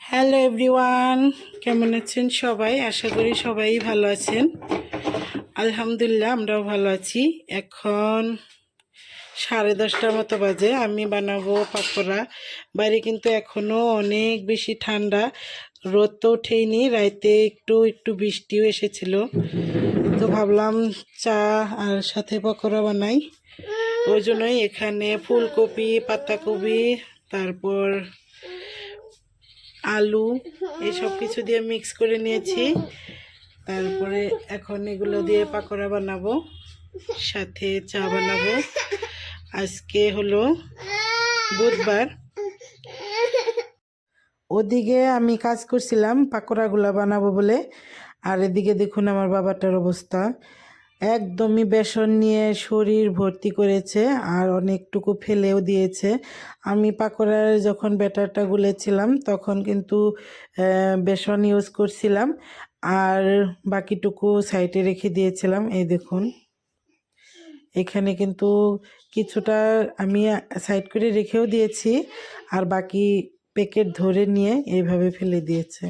Hello everyone, কেমন আছেন সবাই? আশা করি সবাই ভালো আছেন। আলহামদুলিল্লাহ, আমরাও ভালো আছি। এখন সাড়ে দশটার মতো বাজে, আমি বানাবো পাকোড়া। বাইরে কিন্তু এখনও অনেক বেশি ঠান্ডা। রোদ তো ওঠেইনি, রাইতে একটু একটু বৃষ্টিও এসেছিল। তো ভাবলাম চা আর সাথে পকোড়া বানাই। ওই জন্যই এখানে ফুলকপি, পাতাকপি, তারপর আলু এসব কিছু দিয়ে মিক্স করে নিয়েছি। তারপরে এখন এগুলো দিয়ে পাকোড়া বানাবো, সাথে চা বানাবো। আজকে হলো বুধবার। ওদিকে আমি কাজ করছিলাম, পাকোড়াগুলা বানাবো বলে। আর এদিকে দেখুন আমার বাবাটার অবস্থা। একদমই বেসন নিয়ে শরীর ভর্তি করেছে আর অনেকটুকু ফেলেও দিয়েছে। আমি পাকোড়ার যখন ব্যাটারটা গুলেছিলাম, তখন কিন্তু বেসন ইউজ করছিলাম আর বাকিটুকু সাইডে রেখে দিয়েছিলাম। এই দেখুন, এখানে কিন্তু কিছুটা আমি সাইড করে রেখেও দিয়েছি আর বাকি প্যাকেট ধরে নিয়ে এইভাবে ফেলে দিয়েছে।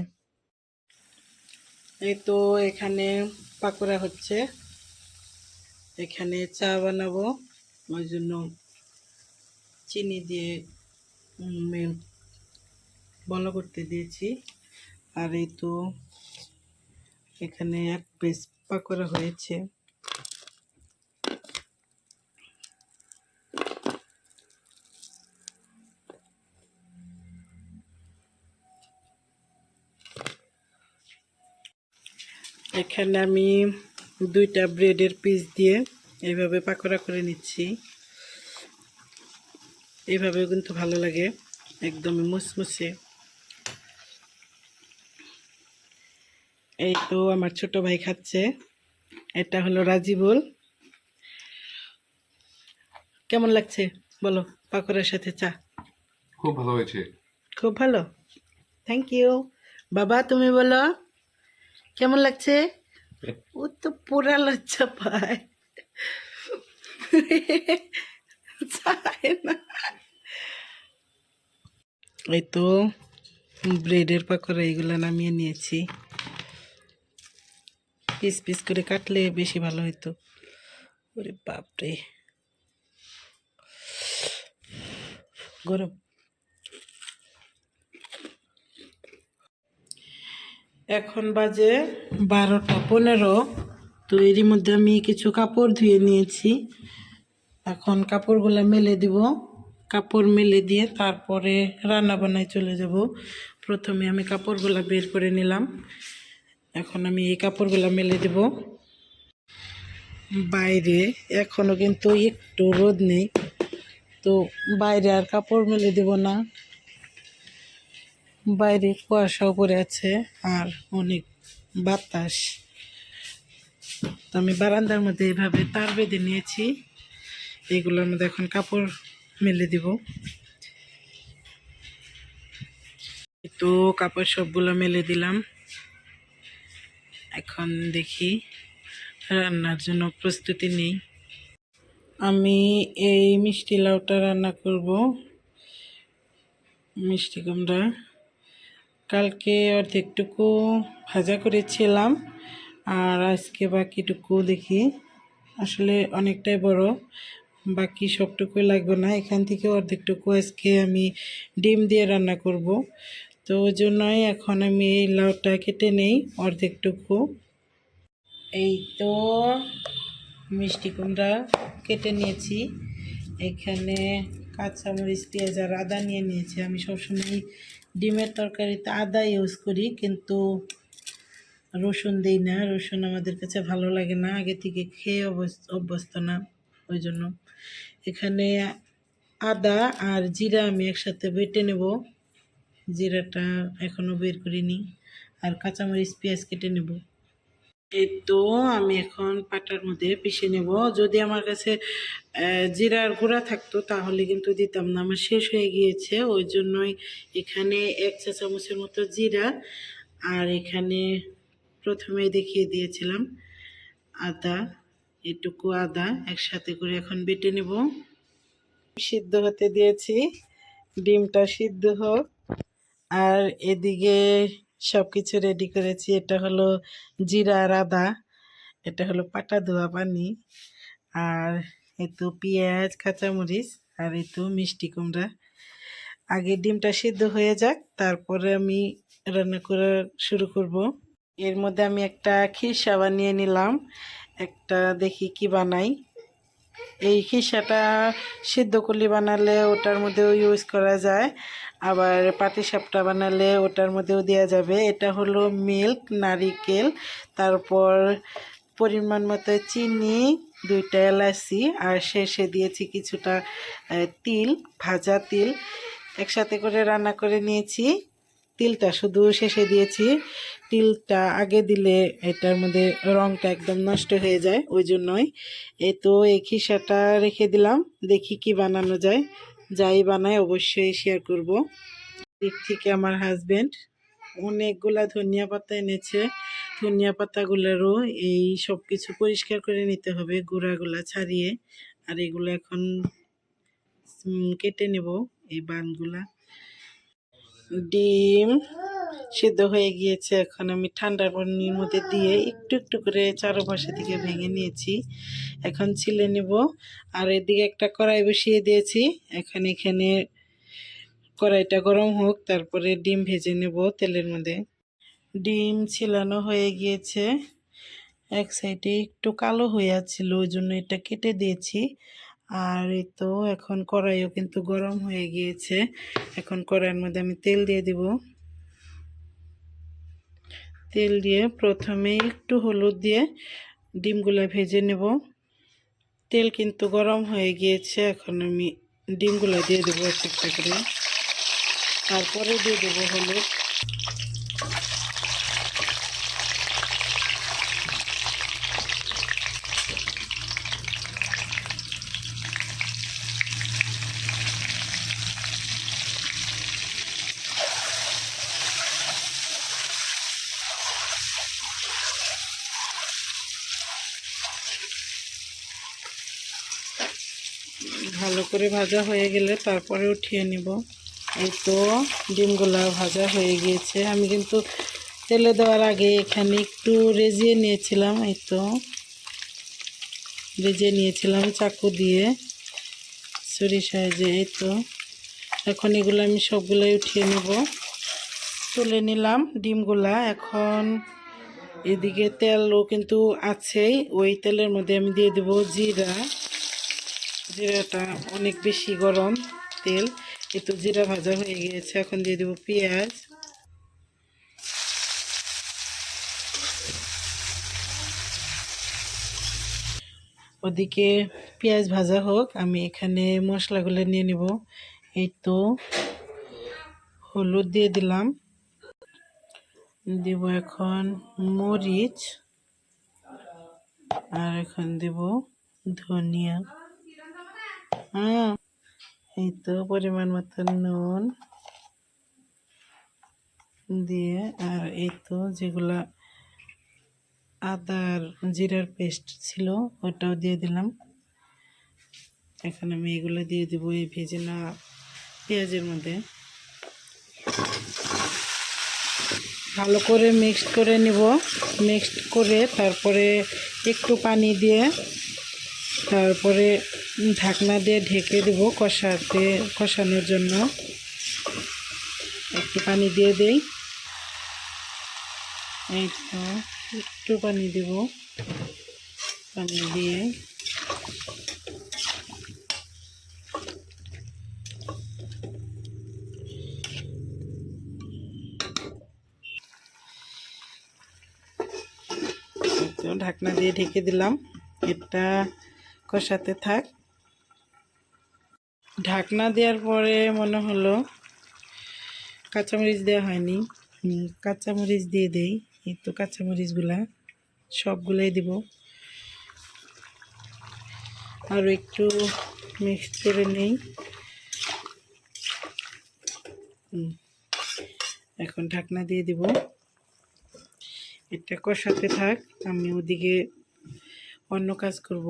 এই তো এখানে পাকোড়া হচ্ছে। এখানে চা বানাবো। ওই জন্য চিনি দিয়ে বলো করতে দিয়েছি। আর এই তো এখানে এক পিস পাকোড়া হয়েছে। এখানে আমি দুইটা ব্রেডের পিস দিয়ে এইভাবে পাকোড়া করে নিচ্ছি। এইভাবেও কিন্তু ভালো লাগে একদমই মুসমুসে। এই তো আমার ছোট ভাই খাচ্ছে এটা হলো রাজিবুল। কেমন লাগছে? বলো পাকোড়ার সাথে চা? খুব ভালো হয়েছে। খুব ভালো। থ্যাংক ইউ বাবা তুমি বলো কেমন লাগছে? ও তো পুরা লজ্জা পায় না এই তো ব্রেডের পাকোড়া এগুলো নামিয়ে নিয়েছি পিস পিস করে কাটলে বেশি ভালো হতো ওরে বাপরে গরম এখন বাজে বারোটা পনেরো। তো এরই মধ্যে আমি কিছু কাপড় ধুয়ে নিয়েছি। এখন কাপড়গুলো মেলে দিব। কাপড় মেলে দিয়ে তারপরে রান্না বান্নায় চলে যাব। প্রথমে আমি কাপড়গুলো বের করে নিলাম। এখন আমি এই কাপড়গুলো মেলে দেব। বাইরে এখনও কিন্তু একটু রোদ নেই। তো বাইরে আর কাপড় মেলে দেব না। বাইরে কুয়াশাও পড়ে আছে আর অনেক বাতাস। তো আমি বারান্দার মধ্যে এইভাবে তার বেঁধে নিয়েছি। এগুলোর মধ্যে এখন কাপড় মেলে দিব। তো কাপড় সবগুলো মেলে দিলাম। এখন দেখি রান্নার জন্য প্রস্তুতি নেই। আমি এই মিষ্টি লাউটা রান্না করব। মিষ্টি কুমড়া। কালকে অর্ধেকটুকু ভাজা করেছিলাম, আর আজকে বাকিটুকু দেখি। আসলে অনেকটাই বড়, বাকি সবটুকু লাগবে না। এখান থেকে অর্ধেকটুকু আজকে আমি ডিম দিয়ে রান্না করব। তো ওই জন্যই এখন আমি এই লাউটা কেটে নেই অর্ধেকটুকু। এই তো মিষ্টি কুমড়া কেটে নিয়েছি। এখানে কাঁচামরিচ, পেঁয়াজ আর আদা নিয়ে নিয়েছি। আমি সবসময় ডিমের তরকারিতে আদা ইউজ করি, কিন্তু রসুন দিই না। রসুন আমাদের কাছে ভালো লাগে না, আগে থেকে খেয়ে অভ্যস্ত না, ওই জন্য। এখানে আদা আর জিরা আমি একসাথে বেটে নেব। জিরাটা এখনও বের করিনি। আর কাঁচামরিচ, পেঁয়াজ কেটে নেব। এই তো আমি এখন পাটার মধ্যে পিষে নেব। যদি আমার কাছে জিরার গুঁড়া থাকতো তাহলে কিন্তু দিতাম না। আমার শেষ হয়ে গিয়েছে। ওই জন্যই এখানে এক চা চামচের মতো জিরা আর এখানে প্রথমে দেখিয়ে দিয়েছিলাম আদা, এটুকু আদা একসাথে করে এখন বেটে নেব। সিদ্ধ হতে দিয়েছি। ডিমটা সিদ্ধ হোক। আর এদিকে সব কিছু রেডি করেছি। এটা হলো জিরা আর আদা। এটা হলো পাটা ধোয়া পানি। আর এই তো পেঁয়াজ, কাঁচামরিচ আর এই তো মিষ্টি কুমড়া। আগে ডিমটা সিদ্ধ হয়ে যাক, তারপরে আমি রান্না করা শুরু করব। এর মধ্যে আমি একটা খিরসা বানিয়ে নিলাম। একটা দেখি কি বানাই। এই খিসাটা সিদ্ধ করলে বানালে ওটার মধ্যেও ইউজ করা যায়। আবার পাটিসাপটা বানালে ওটার মধ্যেও দেওয়া যাবে। এটা হলো মিল্ক নারিকেল, তারপর পরিমাণ মতো চিনি, দুইটা এলাচি, আর শেষে দিয়েছি কিছুটা তিল, ভাজা তিল। একসাথে করে রান্না করে নিয়েছি। তিলটা শুধু শেষে দিয়েছি। তিলটা আগে দিলে এটার মধ্যে রংটা একদম নষ্ট হয়ে যায়, ওই জন্যই। এই তো এই খিসাটা রেখে দিলাম, দেখি কি বানানো যায়। যাই বানাই, অবশ্যই শেয়ার করব। দিক থেকে আমার হাজবেন্ড অনেকগুলা ধনিয়া পাতা এনেছে। ধনিয়া পাতাগুলোরও এই সব কিছু পরিষ্কার করে নিতে হবে, গুঁড়াগুলা ছাড়িয়ে। আর এগুলো এখন কেটে নেব, এই বানগুলা। ডিম সিদ্ধ হয়ে গিয়েছে। এখন আমি ঠান্ডার পানির মধ্যে দিয়ে একটু একটু করে চারপাশে দিকে ভেঙে নিয়েছি। এখন ছিলে নেব। আর এদিকে একটা কড়াই বসিয়ে দিয়েছি। এখন এখানে কড়াইটা গরম হোক, তারপরে ডিম ভেজে নেব তেলের মধ্যে। ডিম ছিলানো হয়ে গিয়েছে। এক সাইডে একটু কালো হয়ে আছিল, ওই জন্য এটা কেটে দিয়েছি। আর এই তো এখন কড়াইও কিন্তু গরম হয়ে গিয়েছে। এখন কড়াইয়ের মধ্যে আমি তেল দিয়ে দিব। তেল দিয়ে প্রথমে একটু হলুদ দিয়ে ডিমগুলো ভেজে নেব। তেল কিন্তু গরম হয়ে গিয়েছে, এখন আমি ডিমগুলো দিয়ে দেবো এক একটা করে। তারপরে দিয়ে দেবো হলুদ ভালো করে ভাজা হয়ে গেলে তারপরে উঠিয়ে নিব। এই তো ডিমগুলা ভাজা হয়ে গিয়েছে। আমি কিন্তু তেলে দেওয়ার আগে এখানে একটু রেজিয়ে নিয়েছিলাম, এই তো। রেজিয়ে নিয়েছিলাম চাকু দিয়ে ছুরি সাহায্যে এই তো। এখন এগুলো আমি সবগুলোই উঠিয়ে নেব। তুলে নিলাম ডিমগুলা। এখন এদিকে তেলও কিন্তু আছেই। ওই তেলের মধ্যে আমি দিয়ে দেবো জিরা। জিরাটা অনেক বেশি গরম তেল। একটু জিরা ভাজা হয়ে গিয়েছে, এখন দিয়ে দেবো পেঁয়াজ। ওদিকে পেঁয়াজ ভাজা হোক, আমি এখানে মশলাগুলো নিয়ে নিব। এই তো হলুদ দিয়ে দিলাম। দেব এখন মরিচ। আর এখন দেব ধনিয়া। হুম এই তো পরিমাণ মতো নুন দিয়ে, আর এই তো যেগুলা আদার জিরার পেস্ট ছিল ওটাও দিয়ে দিলাম। এখন আমি এগুলো দিয়ে দেবো এই ভেজে না পেঁয়াজের মধ্যে। ভালো করে মিক্সড করে নিব। মিক্সড করে তারপরে একটু পানি দিয়ে তারপরে ঢাকনা দিয়ে ঢেকে দেব কষাতে, কষানোর জন্য। একটু পানি দিয়ে দেই। এই তো, একটু পানি দেব। পানি দিয়ে। ঢাকনা দিয়ে ঢেকে দিলাম। এটা কষাতে থাক। ঢাকনা দেওয়ার পরে মনে হলো কাঁচামরিচ দেওয়া হয়নি। কাঁচামরিচ দিয়ে দেই। এই তো কাঁচামরিচগুলা, সবগুলাই দিব। আর একটু মিক্স করে নেই। এখন ঢাকনা দিয়ে দিব। এটা কষাতে থাক, আমি ওদিকে অন্য কাজ করব।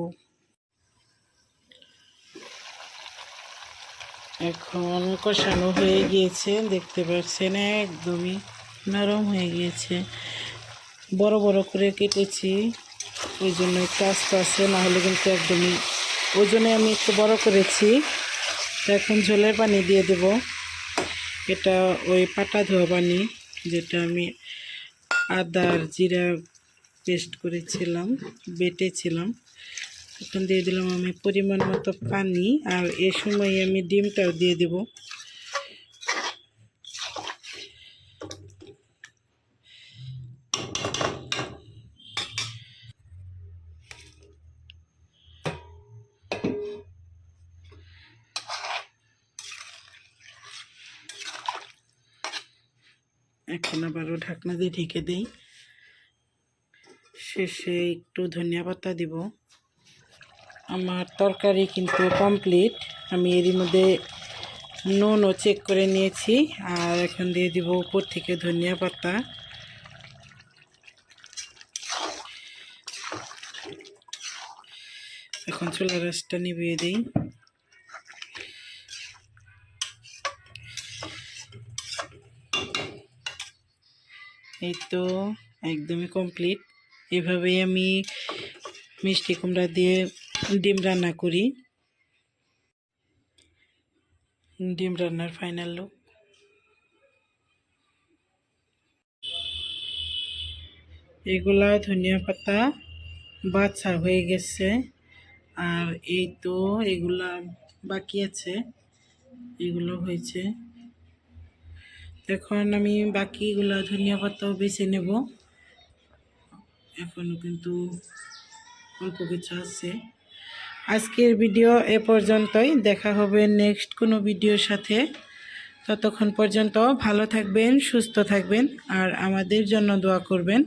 এখন কষানো হয়ে গিয়েছে, দেখতে পাচ্ছেন একদমই নরম হয়ে গিয়েছে। বড় বড় করে কেটেছি, ওই জন্য একটু আস্তে আস্তে না হলে কিন্তু একদমই ওই জন্য আমি একটু বড় করেছি। এখন ঝোলের পানি দিয়ে দেব। এটা ওই পাটা ধোয়া পানি, যেটা আমি আদা জিরা পেস্ট করেছিলাম, বেটেছিলাম। এখন দিয়ে দিলাম আমি পরিমাণ মতো পানি আর এ সময় আমি ডিমটাও দিয়ে দেব। এখন আবারও ঢাকনা দিয়ে ঢেকে দিই। শেষে একটু ধনিয়া পাতা দিব। আমার তরকারি কিন্তু কমপ্লিট আমি এরই মধ্যে নুনও চেক করে নিয়েছি, আর এখন দিয়ে দিব উপর থেকে ধনিয়া পাতা। এখন চুলা রাসটা নিভিয়ে দিই। এই তো একদমই কমপ্লিট এভাবেই আমি মিষ্টি কুমড়া দিয়ে ডিম রান্না করি। ডিম রান্নার ফাইনাল লুক এগুলা ধনিয়া পাতা বাছা হয়ে গেছে। আর এই তো এগুলা বাকি আছে। এগুলো হয়েছে। এখন আমি বাকিগুলা ধনিয়া পাতাও বেছে নেব। এখনও কিন্তু অল্প কিছু আছে। আজকের ভিডিও এ পর্যন্তই। দেখা হবে নেক্সট কোনো ভিডিওর সাথে। ততক্ষণ পর্যন্ত ভালো থাকবেন, সুস্থ থাকবেন আর আমাদের জন্য দোয়া করবেন।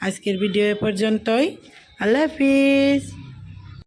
আজকের ভিডিও এ পর্যন্তই। আল্লাহ হাফিজ।